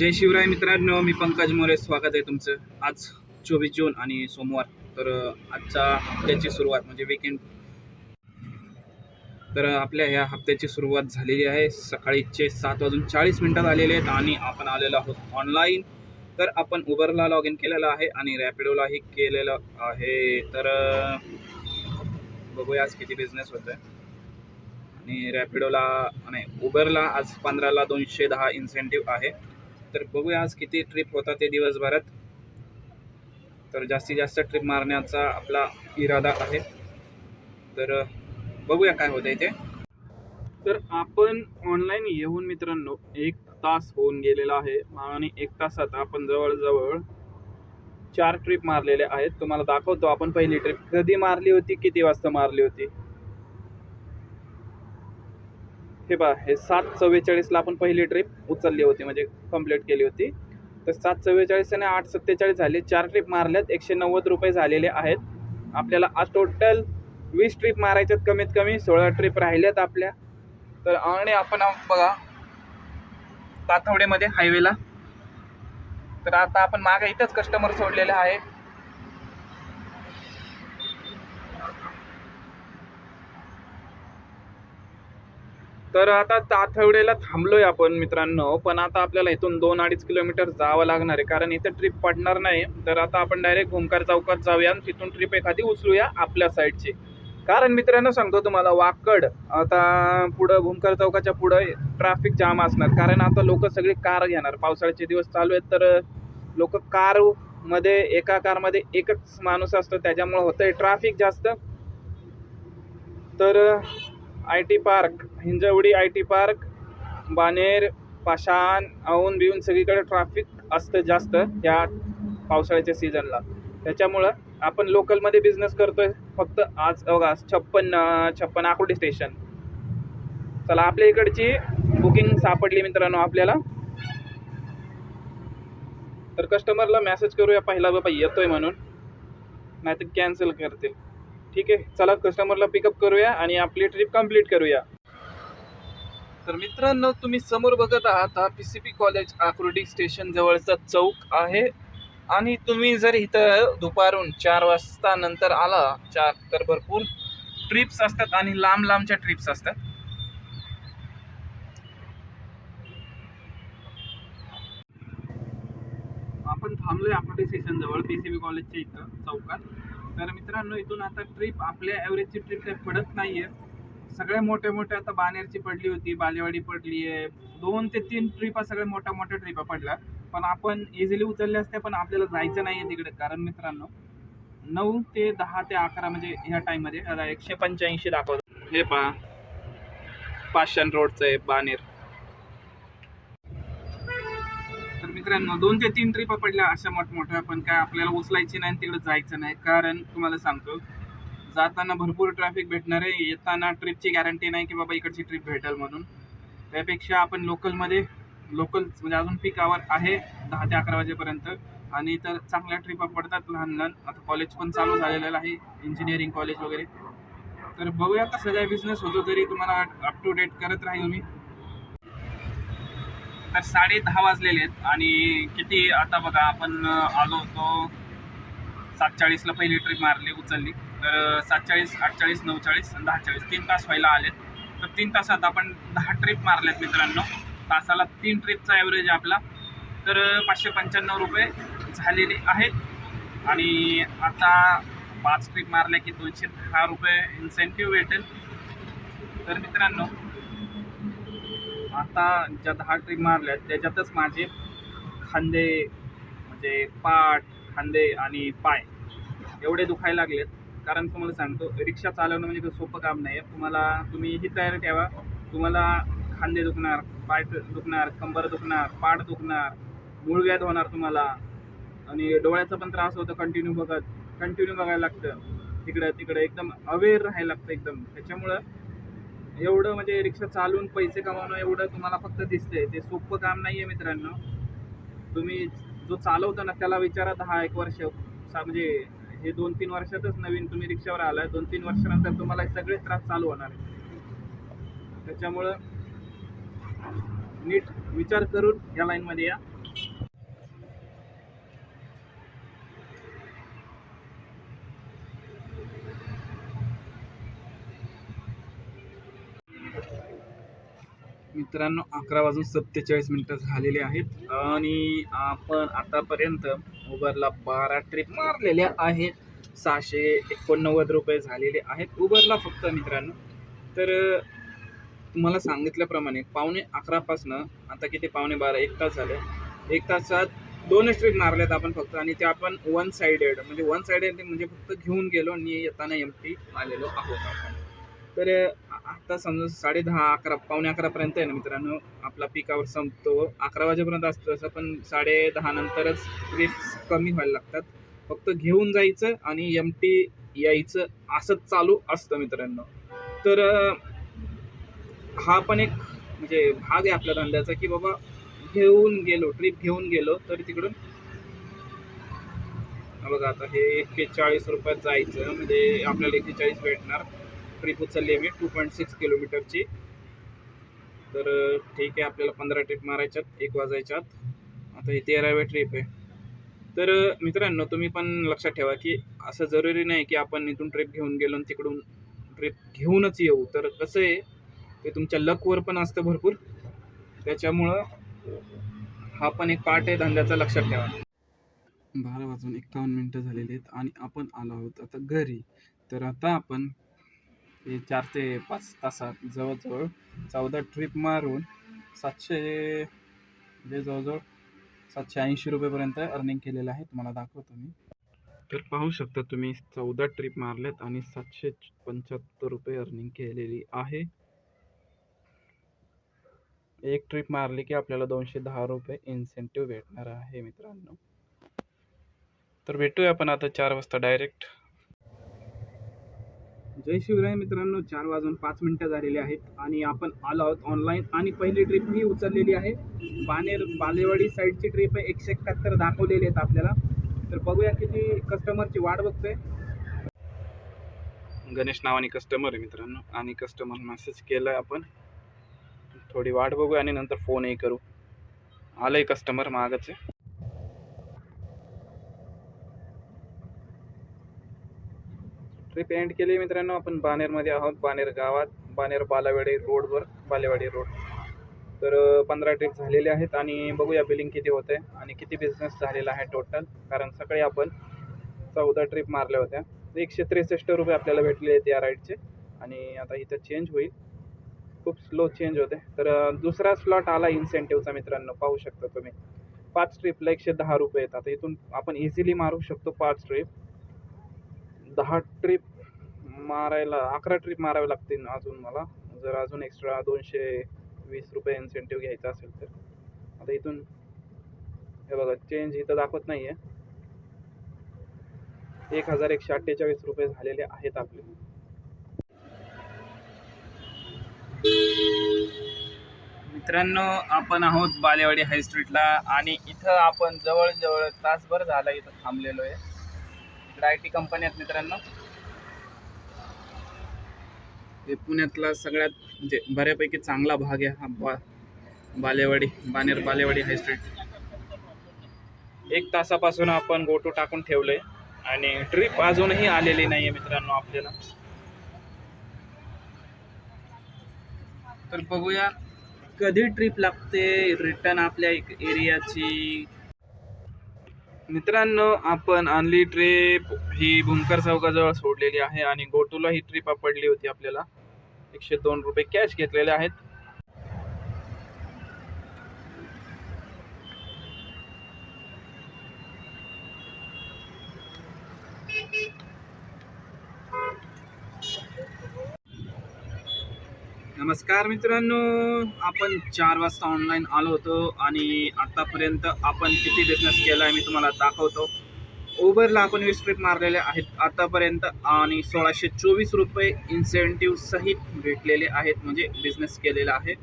जय शिवराय मित्रांनो मी पंकज मोरे स्वागत आहे तुमचं. आज चोवीस जून आणि सोमवार तर आजच्या हप्त्याची सुरुवात म्हणजे विकेंड तर आपल्या ह्या हप्त्याची सुरुवात झालेली आहे. सकाळीचे सात वाजून चाळीस मिनटात आलेले आहेत आणि आपण आलेलो आहोत ऑनलाईन तर आपण उबरला लॉग इन केलेलं आहे आणि रॅपिडोलाही केलेलं आहे. तर बघूया आज किती बिझनेस होतोय. आणि रॅपिडोला नाही उबरला आज पंधराला दोनशे दहा इन्सेंटिव्ह आहे. तर बघूया आज किती ट्रिप होता ते दिवसभरात. तर जास्तीत जास्त ट्रिप मारण्याचा आपला इरादा आहे. तर बघूया काय होतंय ते. तर आपण ऑनलाईन येऊन मित्रांनो एक तास होऊन गेलेला आहे. आणि एक तासात आपण जवळजवळ चार ट्रिप मारलेले आहेत. तुम्हाला दाखवतो आपण पहिली ट्रिप कधी मारली होती किती वाजता मारली होती? हे पहा हे सात चव्वेचाळीसला आपण पहिली ट्रिप उचलली होती म्हणजे कंप्लीट केली होती. तर सात चव्वेचाळीस आणि आठ सत्तेचाळीस झाले. चार ट्रिप मारल्यात एकशे नव्वद रुपये झालेले आहेत. आपल्याला आज टोटल वीस ट्रिप मारायच्यात कमीत कमी सोळा ट्रिप राहिल्यात आपल्या. तर आणि आपण बघा तातवडेमध्ये हायवेला तर आता आपण मागे इथंच कस्टमर सोडलेले आहे तर आता ताथवडेला थांबलोय आपण मित्रांनो पण आता आपल्याला इथून दोन अडीच किलोमीटर जावं लागणार आहे कारण इथं ट्रिप पडणार नाही. तर आता आपण डायरेक्ट घुमकार चौकात जाऊया आणि तिथून ट्रिप एखादी उचलूया आपल्या साईडची कारण मित्रांनो सांगतो तुम्हाला वाकड आता पुढं भूमकर चौकाच्या पुढं ट्रॅफिक जाम असणार. कारण आता लोक सगळी कार घेणार. पावसाळ्याचे दिवस चालू आहेत तर लोक कारमध्ये एका कारमध्ये एकच माणूस असतो. त्याच्यामुळे होतंय ट्रॅफिक जास्त. तर I T park Hinjawadi I T park Baner Pashan Aundh बिऊन सगळीकडे ट्रॅफिक असतं जास्त या पावसाळ्याच्या सीझनला त्याच्यामुळं आपण लोकलमध्ये बिझनेस करतोय फक्त आज बघा छप्पन छप्पन आकुर्डी स्टेशन चला आपल्या इकडची बुकिंग सापडली मित्रांनो आपल्याला. तर कस्टमरला मेसेज करूया पहिला बाबा येतोय म्हणून. नाहीतर कॅन्सल करतील. ठीक आहे चला कस्टमरला पिकअप करूया आणि आपली ट्रिप कंप्लीट करूया. तर मित्रांनो तुम्ही समोर बघत आहात हा P C P college Akurdi station जवळचा चौक आहे. आणि तुम्ही जर इथं दुपारून चार वाजता नंतर आला चार तर भरपूर ट्रिप्स असतात आणि लांब लांबच्या ट्रिप्स असतात. आपण थांबलोय आकुर्डी स्टेशन जवळ पी सी बी कॉलेजच्या इथं चौकात. तर मित्रांनो इथून आता ट्रिप आपल्या ॲव्हरेजची ट्रिप काही पडत नाहीये. सगळ्या मोठ्या मोठ्या आता बानेरची पडली होती बालेवाडी पडली आहे दोन ते तीन ट्रिपा सगळ्या मोठ्या मोठ्या ट्रिपा पडल्या पण आपण इझिली उचलल्या असत्या पण आपल्याला जायचं नाही आहे तिकडे. कारण मित्रांनो नऊ ते दहा ते अकरा म्हणजे ह्या टाईममध्ये आता एकशे पंच्याऐंशी दाखवतो. हे पहा पाषाण रोडचं आहे बानेर तर मित्रांनो दोन ते तीन ट्रिपा पडल्या अशा मोठमोठ्या पण काय आपल्याला उचलायची नाही आणि तिकडे जायचं नाही. कारण तुम्हाला सांगतो जाताना भरपूर ट्रॅफिक भेटणार आहे. येताना ट्रिपची गॅरंटी नाही की बाबा इकडची ट्रिप भेटेल म्हणून. त्यापेक्षा आपण लोकलमध्ये लोकल म्हणजे अजून पीक आवर आहे दहा ते अकरा वाजेपर्यंत. आणि तर चांगल्या ट्रिपा पडतात लहान लहान. आता कॉलेज पण चालू झालेलं आहे इंजिनिअरिंग कॉलेज वगैरे. तर बघूया कसं काय बिझनेस होतो तरी तुम्हाला अप टू डेट करत राहील मी. तर साडे दहा वाजलेले आहेत आणि किती आता बघा आपण आलो होतो सातचाळीसला पहिली ट्रिप मारली उचलली. तर सातचाळीस आठचाळीस नऊचाळीस आणि दहाचाळीस तीन तास व्हायला आलेत. तर तीन तासात आपण दहा ट्रिप मारल्यात मित्रांनो. तासाला तीन ट्रिपचा ॲव्हरेज आहे आपला. तर पाचशे पंच्याण्णव रुपये झालेले आहेत. आणि आता पाच ट्रिप मारल्या की दोनशे दहा रुपये इन्सेंटिव्ह भेटेल. तर मित्रांनो आता ज्या दहा ट्रिप मारल्या त्याच्यातच माझे खांदे म्हणजे पाठ खांदे आणि पाय एवढे दुखायला लागलेत. कारण तुम्हाला सांगतो रिक्षा चालवणं म्हणजे काही सोपं काम नाही आहे तुम्हाला तुम्ही ही तयारी ठेवा. तुम्हाला खांदे दुखणार पाय दुखणार कंबर दुखणार पाठ दुखणार मूळव्याध होणार तुम्हाला. आणि डोळ्याचा पण त्रास होतो कंटिन्यू बघत. कंटिन्यू बघायला लागतं. तिकडं तिकडं एकदम अवेअर राहायला लागतं एकदम. त्याच्यामुळं एवढं म्हणजे रिक्षा चालवून पैसे कमावणं एवढं तुम्हाला फक्त दिसतंय. ते सोपं काम नाही आहे मित्रांनो. तुम्ही जो चालवतो ना त्याला विचारा दहा एक वर्ष. म्हणजे हे दोन तीन वर्षातच नवीन तुम्ही रिक्षावर आलाय. दोन तीन वर्षानंतर तुम्हाला हे सगळे त्रास चालू होणार आहे त्याच्यामुळं नीट विचार करून या लाईनमध्ये या. मित्रांनो अकरा वाजून सत्तेचाळीस मिनटं झालेले आहेत. आणि आपण आतापर्यंत उबरला बारा ट्रिप मारलेल्या आहेत. सहाशे एकोणनव्वद रुपये झालेले आहेत. उबरला फक्त मित्रांनो. तर तुम्हाला सांगितल्याप्रमाणे पावणे अकरापासनं आता किती? पावणे बारा एक तास झाले. एक तासात दोनच ट्रिप मारल्यात आपण फक्त. आणि ते आपण वन साइडेड म्हणजे वन साइडेड म्हणजे फक्त घेऊन गेलो आणि येताना एम टी आलेलो आहोत आपण. तर आत्ता आता समजा साडे दहा अकरा पावणे अकरापर्यंत आहे ना मित्रांनो. आपला पिकावर संपतो. अकरा वाजेपर्यंत असतो तसं पण साडे दहा नंतरच ट्रिप्स कमी व्हायला लागतात. फक्त घेऊन जायचं आणि एम टी यायचं असंच चालू असतं मित्रांनो. तर हा पण एक म्हणजे भाग आहे आपल्या धंद्याचा की बाबा घेऊन गेलो ट्रिप घेऊन गेलो तर तिकडून. बघा आता हे एक्केचाळीस रुपयात जायचं. म्हणजे आपल्याला एक्केचाळीस भेटणार. ट्रिप उचलली आहे मी टू पॉईंट सिक्स किलोमीटरची तर ठीक आहे आपल्याला पंधरा ट्रिप मारायच्यात एक वाजायच्यात. आता ही तेराव्या ट्रिप आहे. तर मित्रांनो तुम्ही पण लक्षात ठेवा की असं जरुरी नाही की आपण इथून ट्रिप घेऊन गेलो आणि तिकडून ट्रिप घेऊनच येऊ. तर कसं आहे ते तुमच्या लकवर पण असतं भरपूर. त्याच्यामुळं हा पण एक पार्ट आहे धंद्याचा लक्षात ठेवा. बारा वाजून एक्कावन्न मिनटं झालेली आहेत आणि आपण आलो आहोत आता घरी. तर आता आपण हे चार ते पाच तासात जवळजवळ चौदा ट्रिप मारून सातशे म्हणजे जवळजवळ सातशे ऐंशी रुपयेपर्यंत अर्निंग केलेलं आहे. तुम्हाला दाखवतो मी. तर पाहू शकता तुम्ही चौदा ट्रिप मारल्यात आणि सातशे पंच्याहत्तर रुपये अर्निंग केलेली आहे. एक ट्रिप मारली की आपल्याला दोनशे दहा रुपये इन्सेंटिव्ह भेटणार आहे मित्रांनो. तर भेटूया आपण आता चार वाजता डायरेक्ट जय शिवराय मित्रांनो चार वाजून पाच मिनटं झालेली आहेत आणि आपण आलो आहोत ऑनलाईन आणि पहिली ट्रिप ही उचललेली आहे. बानेर बालेवाडी साईडची ट्रिप आहे एकशे एकाहत्तर दाखवलेली आहेत आपल्याला. तर बघूया किती कस्टमरची वाट बघतोय. गणेश नावाने कस्टमर आहे मित्रांनो आणि कस्टमर मेसेज केला आपण. थोडी वाट बघूया आणि नंतर फोनही करू. आलं आहे कस्टमर मागच. आहे ट्रिप एंड केली मित्रांनो. आपण बानेरमध्ये आहोत. बानेर गावात. बानेर बालावाडी रोडवर. बालेवाडी रोड. तर पंधरा ट्रिप झालेले आहेत आणि बघूया बिलिंग किती होते आणि किती बिझनेस झालेला आहे टोटल कारण सकाळी आपण चौदा ट्रिप मारल्या होत्या. एकशे त्रेसष्ट रुपये आपल्याला भेटले आहेत या राईडचे आणि आता इथं चेंज होईल. खूप स्लो चेंज होते. तर दुसरा स्लॉट आला इन्सेंटिव्हचा मित्रांनो. पाहू शकता तुम्ही. पाच ट्रिपला एकशे दहा रुपये येतात आता इथून आपण इझिली मारू शकतो पाच ट्रिप दहा ट्रिप मारायला अकरा ट्रिप मारावे लागतील अजून मला. जर अजून एक्स्ट्रा दोनशे वीस रुपये इन्सेंटिव्ह घ्यायचा असेल तर. आता इथून हे बघा चेंज इथं दाखवत नाही आहे एक हजार एकशे अठ्ठेचाळीस रुपये झालेले आहेत आपले. मित्रांनो आपण आहोत बालेवाडी हाय स्ट्रीटला आणि इथं आपण जवळजवळ तासभर झाला इथं थांबलेलो आहे इकडे आय टी कंपनी आहेत मित्रांनो. हे पुण्यातला सगळ्यात म्हणजे बऱ्यापैकी चांगला भाग आहे हा बा बालेवाडी बानेर बालेवाडी हायस्ट्रीट एक तासापासून आपण गोटो टाकून ठेवलंय आणि ट्रिप अजूनही आलेली नाही आहे मित्रांनो आपल्याला. तर बघूया कधी ट्रिप लागते रिटर्न आपल्या एक एरियाची मित्रांनो आपण आणली ट्रिप ही भूमकर चौकाजवळ सोडलेली आहे आणि गोटूला ही ट्रिप पडली होती आपल्याला. एकशे दोन रुपये कॅश घेतलेले आहेत. नमस्कार मित्रांनो आपण चार वाजता ऑनलाईन आलो होतो आणि आतापर्यंत आपण किती बिझनेस केला आहे मी तुम्हाला दाखवतो. उबरला आपण वीस ट्रिप मारलेले आहेत आतापर्यंत आणि सोळाशे चोवीस रुपये इन्सेंटिव्ह सहित भेटलेले आहेत म्हणजे बिझनेस केलेला आहे.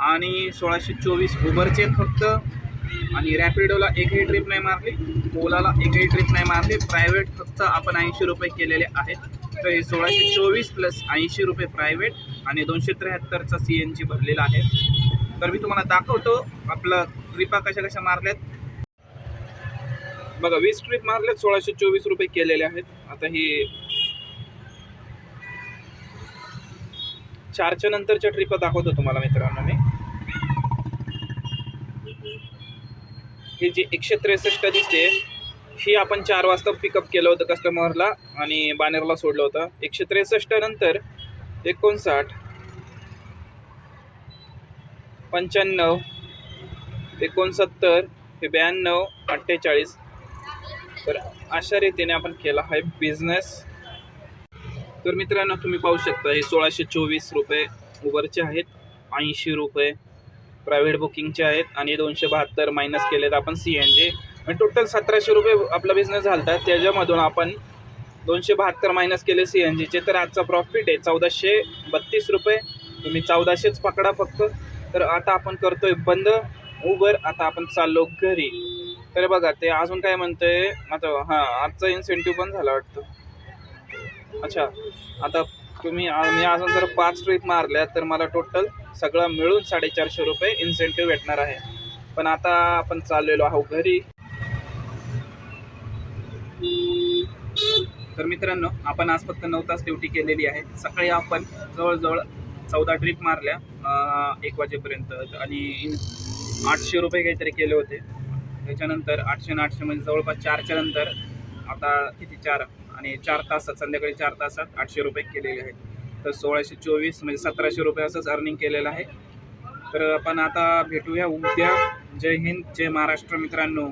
आणि सोळाशे चोवीस उबरचे फक्त आणि रॅपिडोला एकही ट्रिप नाही मारली ओलाला एकही ट्रिप नाही मारली प्रायव्हेट फक्त आपण ऐंशी रुपये केलेले आहेत. तर हे सोळाशे चोवीस प्लस ऐंशी रुपये प्रायव्हेट आणि दोनशे त्र्याहत्तरचा सी एन जी भरलेला आहे. तर मी तुम्हाला दाखवतो आपलं ट्रिपा कशा कशा मारल्यात. बघा वीस ट्रिप मारल्यात सोळाशे चोवीस रुपये केलेले आहेत. आता ही चारच्या नंतरच्या ट्रिप दाखवतो तुम्हाला मित्रांनो मी. हे जी एकशे त्रेसष्ट दिसते ही आपण चार वाजता पिकअप केलं होतं कस्टमरला आणि बानेरला सोडलं होतं. एकशे त्रेसष्ट नंतर एकोणसाठ पंच्याण्णव एकोणसत्तर हे ब्याण्णव अठ्ठेचाळीस. तर अशा रीतीने आपण केला आहे बिझनेस तर मित्रांनो तुम्ही पाहू शकता हे सोळाशे चोवीस रुपये उबरचे आहेत ऐंशी रुपये प्रायव्हेट बुकिंगचे आहेत आणि दोनशे बहात्तर मायनस केलेत आपण सी एन जे आणि टोटल सतराशे रुपये आपला बिझनेस झाला होता त्याच्यामधून आपण दोनशे बहात्तर मायनस केले सी एन जीचे तर आजचा प्रॉफिट आहे चौदाशे बत्तीस रुपये. तुम्ही चौदाशेच पकडा फक्त. तर आता आपण करतोय बंद. उबर आता आपण चाललो घरी. तर बघा ते अजून काय म्हणतंय? आता हां आजचा इन्सेंटिव्ह पण झाला वाटतं. अच्छा आता तुम्ही मी अजून जर पाच ट्रिप मारल्या तर मला टोटल सगळं मिळून साडेचारशे रुपये इन्सेंटिव्ह भेटणार आहे. पण आता आपण चाललेलो आहोत घरी. तर मित्रांनो आपण आज फक्त नऊ तास ड्युटी केलेली आहे. सकाळी आपण जवळजवळ चौदा ट्रिप मारल्या एक वाजेपर्यंत. आणि आठशे रुपये काहीतरी केले होते. त्याच्यानंतर आठशे आणि आठशे म्हणजे जवळपास चारच्या नंतर आता किती चार? आणि चार तासात संध्याकाळी चार तासात आठशे रुपये केलेले आहेत. तर सोळाशे चोवीस म्हणजे सतराशे रुपये असंच अर्निंग केलेलं आहे. तर आपण आता भेटूया उद्या. जय हिंद जय महाराष्ट्र मित्रांनो.